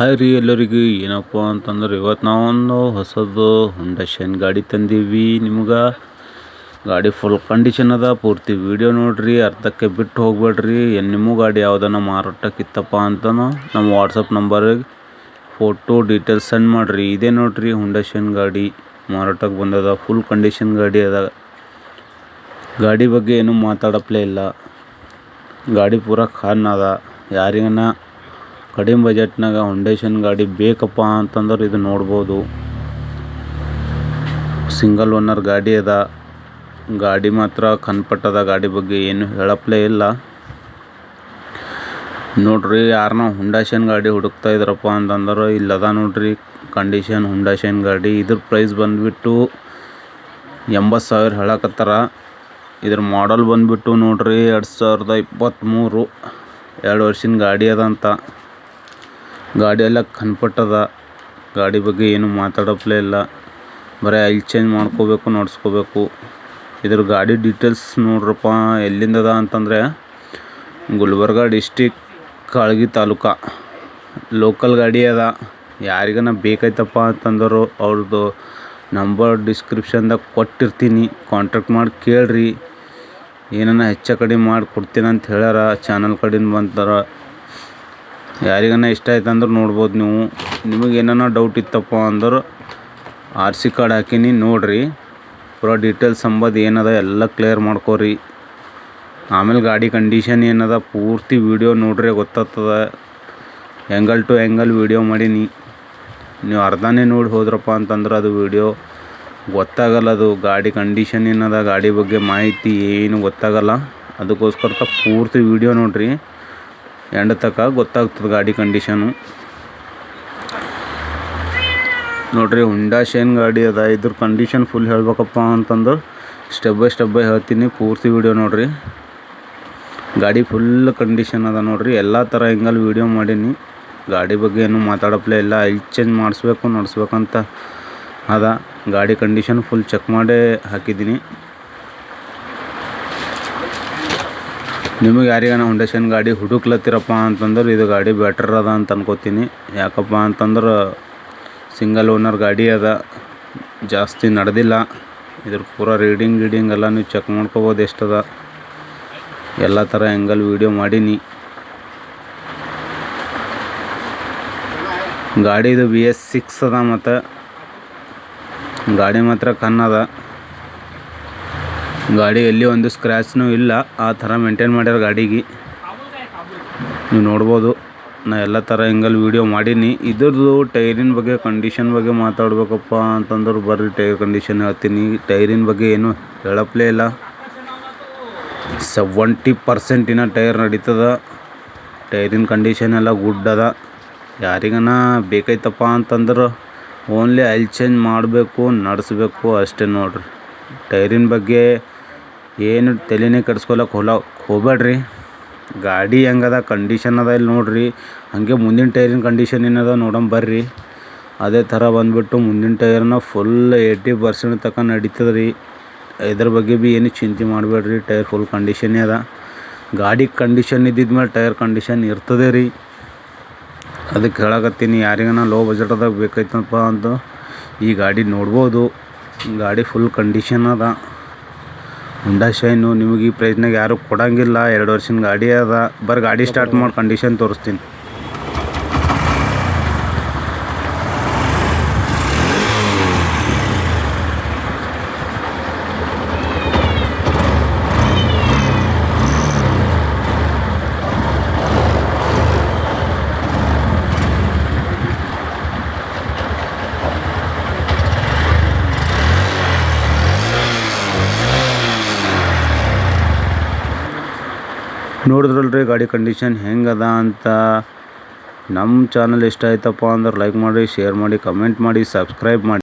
Hi ರೀ ಎಲ್ಲರಿಗೂ ಏನಪ್ಪ ಅಂತಂದ್ರೆ ಇವತ್ತು ನಾವೊಂದು ಹೊಸದು ಹೊಂಡಾ ಶೈನ್ ಗಾಡಿ ತಂದೀವಿ ನಿಮ್ಗೆ. ಗಾಡಿ ಫುಲ್ ಕಂಡೀಷನ್ ಅದ, ಪೂರ್ತಿ ವಿಡಿಯೋ ನೋಡಿರಿ, ಅರ್ಧಕ್ಕೆ ಬಿಟ್ಟು ಹೋಗ್ಬೇಡ್ರಿ. ಏನು ನಿಮ್ಮ ಗಾಡಿ ಯಾವುದನ್ನು ಮಾರಾಟಕ್ಕಿತ್ತಪ್ಪ ಅಂತನೂ ನಮ್ಮ ವಾಟ್ಸಪ್ ನಂಬರಿಗೆ ಫೋಟೋ ಡೀಟೇಲ್ಸ್ ಸೆಂಡ್ ಮಾಡಿರಿ. ಇದೇ ನೋಡಿರಿ ಹುಂಡ ಶೈನ್ ಗಾಡಿ ಮಾರಾಟಕ್ಕೆ ಬಂದದ ಫುಲ್ ಕಂಡೀಷನ್ ಗಾಡಿ ಅದ. ಗಾಡಿ ಬಗ್ಗೆ ಏನೂ ಮಾತಾಡಪ್ಲೇ ಇಲ್ಲ. ಗಾಡಿ ಪೂರ ಖಾನ್ ಅದ. ಯಾರಿಗನ ಕಡಿಮೆ ಬಜೆಟ್ನಾಗ ಹೊಂಡೇಶನ್ ಗಾಡಿ ಬೇಕಪ್ಪ ಅಂತಂದ್ರೆ ಇದು ನೋಡ್ಬೋದು. ಸಿಂಗಲ್ ಓನರ್ ಗಾಡಿ ಅದ. ಗಾಡಿ ಮಾತ್ರ ಕನ್ಪಟ್ಟದ ಗಾಡಿ ಬಗ್ಗೆ ಏನು ಹೇಳಪ್ಲೇ ಇಲ್ಲ. ನೋಡ್ರಿ ಯಾರನ್ನ ಹುಂಡಾಶನ್ ಗಾಡಿ ಹುಡುಕ್ತಾ ಇದ್ರಪ್ಪ ಅಂತಂದ್ರೆ ಇಲ್ಲದ ನೋಡ್ರಿ. ಕಂಡೀಷನ್ ಹುಂಡಾಶನ್ ಗಾಡಿ ಇದ್ರ ಪ್ರೈಸ್ ಬಂದುಬಿಟ್ಟು ಎಂಬತ್ತು ಸಾವಿರ ಹೇಳಕತ್ತಾರ. ಇದ್ರ ಮಾಡಲ್ ಬಂದುಬಿಟ್ಟು ನೋಡ್ರಿ ಎರಡು ಸಾವಿರದ ಇಪ್ಪತ್ತ್ಮೂರು ಎರಡು ವರ್ಷದ ಗಾಡಿ ಅದಂತ. ಗಾಡಿ ಎಲ್ಲ ಕನ್ಪಟ್ಟದ ಗಾಡಿ ಬಗ್ಗೆ ಏನು ಮಾತಾಡಪ್ಲೇ ಇಲ್ಲ. ಬರೀ ಆಯಿಲ್ ಚೇಂಜ್ ಮಾಡ್ಕೋಬೇಕು, ನೋಡ್ಸ್ಕೋಬೇಕು. ಇದ್ರ ಗಾಡಿ ಡೀಟೇಲ್ಸ್ ನೋಡ್ರಪ್ಪ ಎಲ್ಲಿಂದದ ಅಂತಂದರೆ ಗುಲ್ಬರ್ಗ ಡಿಸ್ಟಿಕ್ ಕಾಳಗಿ ತಾಲೂಕ. ಲೋಕಲ್ ಗಾಡಿ ಅದ. ಯಾರಿಗನ ಬೇಕಾಯ್ತಪ್ಪ ಅಂತಂದರು ಅವ್ರದ್ದು ನಂಬರ್ ಡಿಸ್ಕ್ರಿಪ್ಷನ್ದಾಗ ಕೊಟ್ಟಿರ್ತೀನಿ. ಕಾಂಟ್ಯಾಕ್ಟ್ ಮಾಡಿ ಕೇಳ್ರಿ. ಏನನ ಹೆಚ್ಚು ಕಡಿಮೆ ಮಾಡಿ ಕೊಡ್ತೀನಿ ಅಂತ ಹೇಳ್ಯಾರ. ಚಾನಲ್ ಕಡಿಂದ ಬಂತಾರ ಯಾರಿಗನ ಇಷ್ಟ ಆಯ್ತು ಅಂದ್ರೆ ನೋಡ್ಬೋದು ನೀವು. ನಿಮಗೆ ಏನಾನ ಡೌಟ್ ಇತ್ತಪ್ಪ ಅಂದ್ರೆ ಆರ್ ಸಿ ಕಾರ್ಡ್ ಹಾಕಿನಿ, ನೋಡಿರಿ. ಪೂರ ಡೀಟೇಲ್ಸ್ ಅಂಬೋದು ಏನದ ಎಲ್ಲ ಕ್ಲಿಯರ್ ಮಾಡ್ಕೋರಿ. ಆಮೇಲೆ ಗಾಡಿ ಕಂಡೀಷನ್ ಏನದ, ಪೂರ್ತಿ ವೀಡಿಯೋ ನೋಡ್ರಿ ಗೊತ್ತಾಗ್ತದ. ಆ್ಯಂಗಲ್ ಟು ಆ್ಯಂಗಲ್ ವೀಡಿಯೋ ಮಾಡೀನಿ. ನೀವು ಅರ್ಧನೇ ನೋಡಿ ಹೋದ್ರಪ್ಪ ಅಂತಂದ್ರೆ ಅದು ವೀಡಿಯೋ ಗೊತ್ತಾಗಲ್ಲ ಅದು. ಗಾಡಿ ಕಂಡೀಷನ್ ಏನದ, ಗಾಡಿ ಬಗ್ಗೆ ಮಾಹಿತಿ ಏನು ಗೊತ್ತಾಗಲ್ಲ. ಅದಕ್ಕೋಸ್ಕರ ಪೂರ್ತಿ ವೀಡಿಯೋ ನೋಡಿರಿ. ಎಂಡ್ ತಕ ಗೊತ್ತಾಗ್ತದೆ ಗಾಡಿ ಕಂಡೀಷನು ನೋಡ್ರಿ ಹುಂಡಾ ಶೇನ್ ಗಾಡಿ ಅದ. ಇದ್ರ ಕಂಡೀಷನ್ ಫುಲ್ ಹೇಳ್ಬೇಕಪ್ಪ ಅಂತಂದ್ರೆ ಸ್ಟೆಪ್ ಬೈ ಸ್ಟೆಪ್ ಬೈ ಹೇಳ್ತೀನಿ. ಪೂರ್ತಿ ವೀಡಿಯೋ ನೋಡ್ರಿ. ಗಾಡಿ ಫುಲ್ ಕಂಡೀಷನ್ ಅದ ನೋಡ್ರಿ. ಎಲ್ಲ ಥರ ಹಿಂಗಲ್ಲಿ ವೀಡಿಯೋ ಮಾಡೀನಿ. ಗಾಡಿ ಬಗ್ಗೆ ಏನು ಮಾತಾಡಪ್ಲೇ ಇಲ್ಲ. ಐಲ್ ಚೇಂಜ್ ಮಾಡಿಸ್ಬೇಕು, ನಡೆಸ್ಬೇಕಂತ ಅದ. ಗಾಡಿ ಕಂಡೀಷನ್ ಫುಲ್ ಚೆಕ್ ಮಾಡೇ ಹಾಕಿದ್ದೀನಿ. ನಿಮಗೆ ಯಾರಿಗಾನ ಫೌಂಡೇಶನ್ ಗಾಡಿ ಹುಡುಕ್ಲತ್ತಿರಪ್ಪ ಅಂತಂದ್ರೆ ಇದು ಗಾಡಿ ಬೆಟ್ರ್ ಅದ ಅಂತ ಅನ್ಕೋತೀನಿ. ಯಾಕಪ್ಪ ಅಂತಂದ್ರೆ ಸಿಂಗಲ್ ಓನರ್ ಗಾಡಿ ಅದ, ಜಾಸ್ತಿ ನಡೆದಿಲ್ಲ. ಇದ್ರ ಪೂರ ರೀಡಿಂಗ್ ಗೀಡಿಂಗ್ ಎಲ್ಲ ನೀವು ಚೆಕ್ ಮಾಡ್ಕೋಬೋದು ಎಷ್ಟದ. ಎಲ್ಲ ಥರ ಆ್ಯಂಗಲ್ ವೀಡಿಯೋ ಮಾಡೀನಿ. ಗಾಡಿದು ಬಿ ಎಸ್ ಸಿಕ್ಸ್ ಅದ ಮತ್ತು. ಗಾಡಿ ಮಾತ್ರ ಕನ್ನದ ಗಾಡಿ ಎಲ್ಲಿ ಒಂದು ಸ್ಕ್ರ್ಯಾಚ್ನೂ ಇಲ್ಲ. ಆ ಥರ ಮೇಂಟೈನ್ ಮಾಡ್ಯಾರ ಗಾಡಿಗೆ. ನೀವು ನೋಡ್ಬೋದು. ನಾ ಎಲ್ಲ ಥರ ಹಿಂಗಲ್ಲಿ ವೀಡಿಯೋ ಮಾಡೀನಿ. ಇದ್ರದ್ದು ಟೈರಿನ ಬಗ್ಗೆ ಕಂಡೀಷನ್ ಬಗ್ಗೆ ಮಾತಾಡ್ಬೇಕಪ್ಪ ಅಂತಂದ್ರೆ ಬರ್ರಿ, ಟೈರ್ ಕಂಡೀಷನ್ ಹೇಳ್ತೀನಿ. ಟೈರಿನ ಬಗ್ಗೆ ಏನು ಹೇಳಪ್ಲೇ ಇಲ್ಲ. ಸೆವೆಂಟಿ ಪರ್ಸೆಂಟಿನ ಟೈರ್ ನಡೀತದ. ಟೈರಿನ ಕಂಡೀಷನ್ ಎಲ್ಲ ಗುಡ್ ಅದ. ಯಾರಿಗನ ಬೇಕಾಯ್ತಪ್ಪ ಅಂತಂದ್ರೆ ಓನ್ಲಿ ಆಯಿಲ್ ಚೇಂಜ್ ಮಾಡಬೇಕು, ನಡೆಸ್ಬೇಕು ಅಷ್ಟೇ ನೋಡ್ರಿ. ಟೈರಿನ ಬಗ್ಗೆ ಏನು ತಲೆನೇ ಕೆಡ್ಸ್ಕೊಳಕ್ಕೆ ಹೊಲ ಹೋಗ್ಬೇಡ್ರಿ. ಗಾಡಿ ಹೆಂಗದ ಕಂಡೀಷನ್ ಅದ ಇಲ್ಲಿ ನೋಡ್ರಿ. ಹಾಗೆ ಮುಂದಿನ ಟೈರಿನ ಕಂಡೀಷನ್ ಏನದ ನೋಡೋಣ ಬರ್ರಿ. ಅದೇ ಥರ ಬಂದುಬಿಟ್ಟು ಮುಂದಿನ ಟೈರ್ನ ಫುಲ್ ಏಯ್ಟಿ ಪರ್ಸೆಂಟ್ ತಕ ನಡೀತದೆ ರೀ ಇದ್ರ ಬಗ್ಗೆ ಭೀ ಏನು ಚಿಂತೆ ಮಾಡಬೇಡ್ರಿ ಟೈರ್ ಫುಲ್ ಕಂಡೀಷನ್ನೇ ಅದ. ಗಾಡಿ ಕಂಡೀಷನ್ ಇದ್ದಿದ್ಮೇಲೆ ಟೈರ್ ಕಂಡೀಷನ್ ಇರ್ತದೆ ರೀ. ಅದಕ್ಕೆ ಹೇಳಕತ್ತೀನಿ, ಯಾರಿಗನ ಲೋ ಬಜೆಟ್ದಾಗ ಬೇಕಾಯ್ತಪ್ಪ ಅಂತ. ಈ ಗಾಡಿ ನೋಡ್ಬೋದು. ಗಾಡಿ ಫುಲ್ ಕಂಡೀಷನ್ ಅದ. ಹುಂಡಾ ಶೈನು ನಿಮಗೆ ಈ ಪ್ರೈಸ್ನಾಗ ಯಾರು ಕೊಡಂಗಿಲ್ಲ. ಎರಡು ವರ್ಷದ ಗಾಡಿ ಅದ. ಬರ್ ಗಾಡಿ ಸ್ಟಾರ್ಟ್ ಮಾಡಿ ಕಂಡೀಷನ್ ತೋರಿಸ್ತೀನಿ. ನೋಡಿದ್ರಲ್ರಿ ಗಾಡಿ ಕಂಡೀಷನ್ ಹೆಂಗದ ಅಂತ. ನಮ್ಮ ಚಾನಲ್ ಇಷ್ಟ ಆಯ್ತಪ್ಪ ಅಂದ್ರೆ ಲೈಕ್ ಮಾಡಿ ಶೇರ್ ಮಾಡಿ ಕಮೆಂಟ್ ಮಾಡಿ ಸಬ್ಸ್ಕ್ರೈಬ್ ಮಾಡಿ.